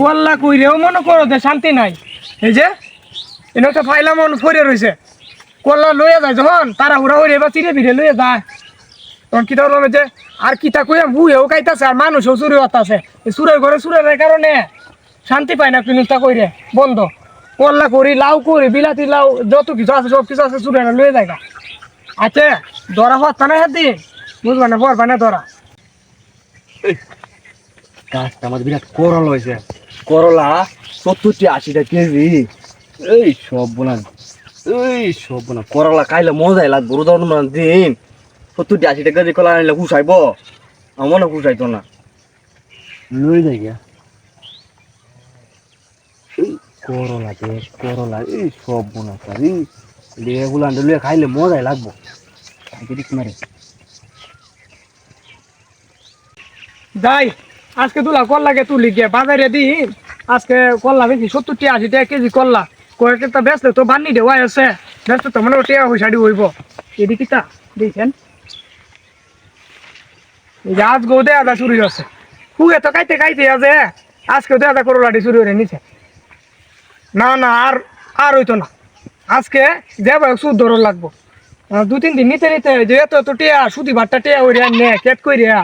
কল্লা কইরেও মনে করো যে শান্তি নাই। এই যে, এনে একটা ফাইলা মন ফরে রয়েছে কল্লা লইয়া যায় যখন তারা হুড়া হইরে বা চিরে ভিড়ে লইয়া যায়। তখন কিতা হলো যে, আর কিতা কইয়া বুয়েও খাইতাছে আর মানুষও চুরি হতাছে চুরের ঘরে চুরের কারণে শান্তি পায় না কিনুটা কইরে, বন্ধ। কল্লা করি, লাউ করি, বিলাতি লাউ, যত কিছু আছে, সব কিছু আছে, চুরেরা লইয়া যায়। আছে ধরা হত্যা না হাতি বুঝবা না পড়বা না ধরা। গাছটা আমাদের বিরাট করল হয়েছে। করলা সত্তরটি আশিটা কেজি। এই সব বোনা এই সব বোনা করলা খাইলে মজাই লাগবো রোদা অনুমান দিন। সত্তরটি আশিটা কেজি কলা আনলে কুসাইব আমার মনে কুসাইতো না। লই যাই গিয়া। এই করলা দেখ করলা এই সব বোনা সারি এগুলো আনলে লইয়া খাইলে মজাই লাগবো। দিক মারে যাই আজকে তুলা কল্লাকে তুলি গিয়ে বাজারে দি। আজকে কল্লা বেশি সত্তর টিয়া আশি টাকা কেজি কল্লা। কয়েকটা ব্যস্ত তো বান্নি দেওয়াই আছে। ব্যস্ত তো মানে টিয়া পয়সাটি হইব। এদিকে তা দেখছেন এই যে আজ গো দেয়া যা চুরি আছে হুয়ে তো কাইতে কাইতে আছে। আজকে দেয়া যা করলাটি চুরি হয়ে নিছে। না না, আর আর হইতো না। আজকে যাব সুদ ধরো লাগবো। দু, তিন দিন নিতে নিতে যে এত এত টিয়া সুদি ভাতটা টিয়া হইরে নে, কেট কইরিয়া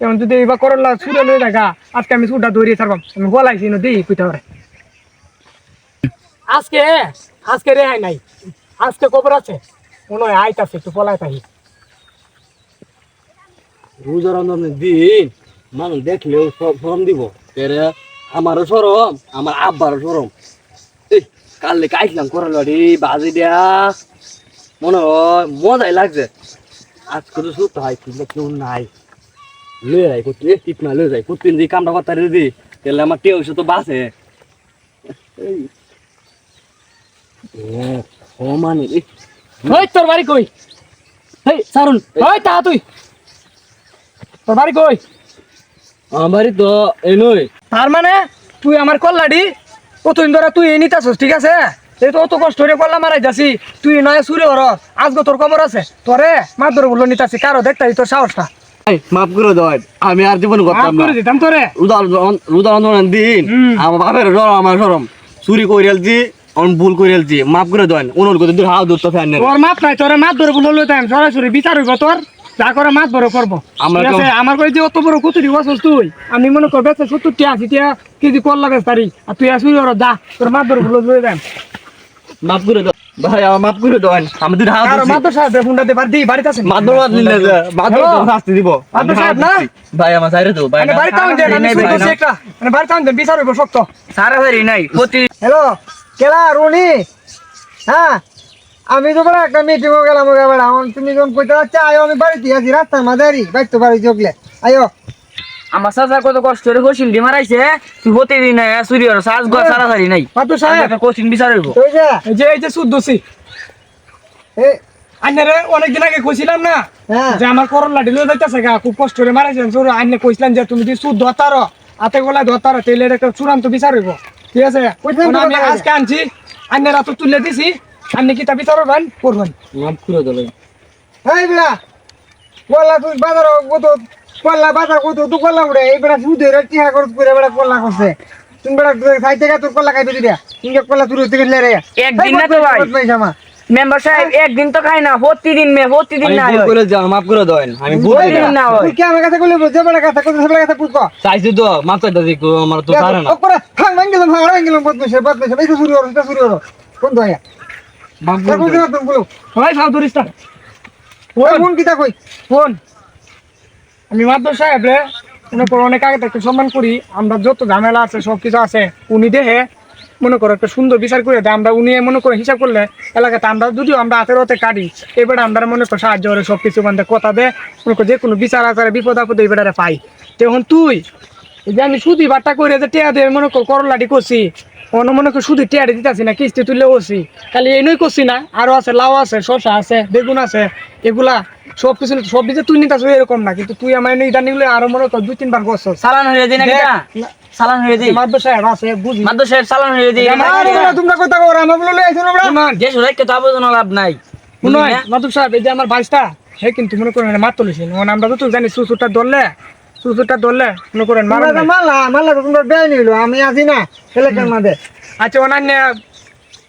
এখন যদি এবার করলা ছুড়ে লয়ে দেখা আজকে আমি সুদটা ধরিয়ে ছাড়বাম। আমি গলাইছি না দিই কুইতে পারে আজকে আজকে রেহাই নাই। আজকে খবর আছে। মনে হয় আইতাছে একটু পলাই তাই রোজা রমজানের দিন মানুষ দেখলেও সব সরম দিব। এরে আমারও সরম আমার আব্বারও সরম এই কালকে কাইছিলাম করালি বাজি দেয়া। মনে হয় মজাই লাগছে। আজকে তো সুস্থ হয় কিন্তু কেউ নাই। লয়ে যাই করতে ঠিক না লয়ে যাই প্রতিদিন যে কামটা করতে দিদি তাহলে আমার টেউ তো বাসে ও মানে ওই তোর বাড়ি কই? হেই সারুন ওই তা তুই। তোর বাড়ি কই? আমারই তো এই নই তার মানে তুই আমার কল্লাডি কতদিন ধরে তুই নিতাছস ঠিক আছে? এই তো অত কষ্ট করে কল্লা মারাই যাচ্ছি তুই নয় সুরে হর আজকে তোর খবর আছে। তোরে মার ধরে বলল নিতাছি কারও দেখতাই তোর সাহসটা। মাফ করে দাও আমি আর জীবন করতাম না। দিতাম তোরে। উদাহরণ দিন। আমার বাপের সরম আমার সরম চুরি করে এলছি অন ভুল করে এলছি। মাফ করে দেন অনুরোধ করে দূর হাত ধরতে ফ্যান তোর মাপ নাই তোর মাপ ধরে বলল লইতাম সরাসরি বিচার হইব তোর। যা করে মাছ বড় করব। আমরা করে যে অত বড় কুতুরি বসস তুই? আমি মনে কর বেচে সত্তর টিয়া আশি টিয়া কেজি করলা বেচ তারি আর তুই আসবি ওর যা। তোর মাছ ধরে বলল লই দেন। মাফ করে দাও। ভাই আমার মাফ করে দেন। আমি দূর হাত আর মাত্র সাহেব ফোনটা দে বাড়ি বাড়িতে আছেন? মাদর মাত নিলে মাদর? তো শাস্তি দিব। মাদর সাহেব না? ভাই আমার সাইরে তো ভাই মানে বাড়িতে দেন আমি। একটা। মানে আউন দেন বিচার হইব শক্ত। সারা ভাই নাই। প্রতি হ্যালো? কেলা রুনি? হ্যাঁ? আমি তো বড় একটা মিটিং গেলাম ওকে বেড়া তুমি যখন কইতে আয়ো আমি বাড়িতে আছি রাস্তার মাঝারি বাইতে বাড়ি জগলে আয়ো। আমার চাচা কত কষ্ট করে কোচিং দি মারাইছে তুই প্রতিদিন চুরি হলো সাজ গো সারা সারি নাই। মাত্র সাহেব। কোচিং বিচার হইব যে। এই যে এই যে সুদ দোষী। এই আইনারে অনেকদিন আগে কইছিলাম না হ্যাঁ। যে আমার করলা ঢিলে যাইতেছে গা খুব কষ্ট করে মারাইছেন সর আইনে কইছিলাম যে তুমি যদি সুদ ধতার হাতে গলা ধতার তাইলে এটা একটা চূড়ান্ত বিচার হইব। ঠিক আছে? তো আমি আজকে আনছি। আইনের হাতে তুলে দিছি। আপনি কি তা বিচার হবেন করবেন। মাফ করে দিলেন এই বেড়া কলা তুই বাজার কত কলা বাজার কত তুই কলা উড়ে? এই বেড়া সুদ হয়ে টিহা করে করে বেড়া কলা করছে। তুমি বেড়া সাইড থেকে তোর কলা খাইবে দিবা। ইনকে কলা তুই থেকে লে একদিন না তো ভাই। মেম্বার সাহেব একদিন তো খাই না প্রতিদিন মে প্রতিদিন আমি না ভুল হয়। করে যাও মাফ করে দেন। আমি ভুল করি না। হয় তুই কি আমার কাছে কইলে যে বেড়া কাছে কত বেড়া কাছে পুষ কো। চাইছি তো মাফ করে দাও আমার তো পারে না। ওপরে ভাঙ গেলাম ভাঙ গেলাম বদমেশে বদমেশে এই তো শুরু হলো এটা শুরু হলো কোন দয়া মাফ করে দাও। তুমি বলো ওই মন কিতা কই? ফোন। আমি মাদ্র সাহেব রে, মনে করো অনেক আগে থেকে সম্মান করি, আমরা যত ঝামেলা আছে সব কিছু আছে, উনি দেহে, মনে করো একটা সুন্দর বিচার করে দেয়, আমরা উনি মনে করে হিসাব করলে এলাকাতে আমরা যদিও আমরা হাতের হাতে কাটি এবারে আমরা মনে করো সাহায্য করে সব কিছু মানে কথা দে, মনে করো যে কোনো বিচার আচারে, বিপদ আপদে এবারে পাই। তখন তুই যে আমি সুদি বাট্টা করে যে টেয়া দিয়ে মনে করো করলাটি করছি অন্য মনে কর সুদি টেয়ারে দিতেছি না, কিস্তি তুলে ওসি, খালি এই নই করছি না, আরও আছে, লাউ আছে, শসা আছে, বেগুন আছে, এগুলা সব কিছু সব কিছু তুই নিতে এরকম না। কিন্তু তুই আমার নিয়ে নিলে আরও মনে কর দুই তিনবার করছ চালান হয়ে নাকি না। হয়ে সাহেব আছে বুঝি। সাহেব হয়ে তোমরা কথা আমরা বলে আইছো তো আবেদন লাভ নাই। সাহেব এই যে আমার বাইশটা হে কিন্তু মনে করেন মাত তুলেছি আমরা তো জানি সুসুরটা ধরলে সুসুরটা ধরলে মনে করেন মারা তোমরা তো মারলা মারলা তো তোমরা বেআইনি হইল আমি আছি না আচ্ছা অনান্য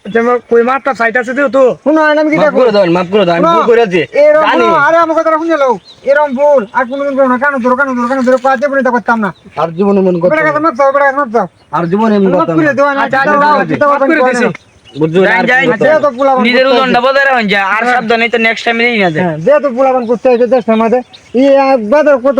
যেমন কই মারটা সাইড আছে তো তো। শুনো আমি কি মাফ করে দাও মাফ করে দাও আমি ভুল করেছি এরকম জানি। কোনো- আরে আমার কথাটা শুনে লও। এরকম ভুল আর কোনোদিন করো না। কেন ধরো কেন ধরো কেন ধরো কাজে পড়ে করতাম না। আর জীবনে মন করতে বেটা কাছে মাপ চাও বেটা মাপ চাও আর জীবনে মন করতাম করে দেওয়া না চিন্তা করো, চিন্তা মাফ করো, করে দিছি। না। বুঝছ যাই, যাই। যেহেতু নিজের করতে বজায় রাখুন যা আর সাবধানে তো নেক্সট টাইম দিই না যায় পোলাপান করতে হয়েছে দেশের মাঝে ই বাজার কত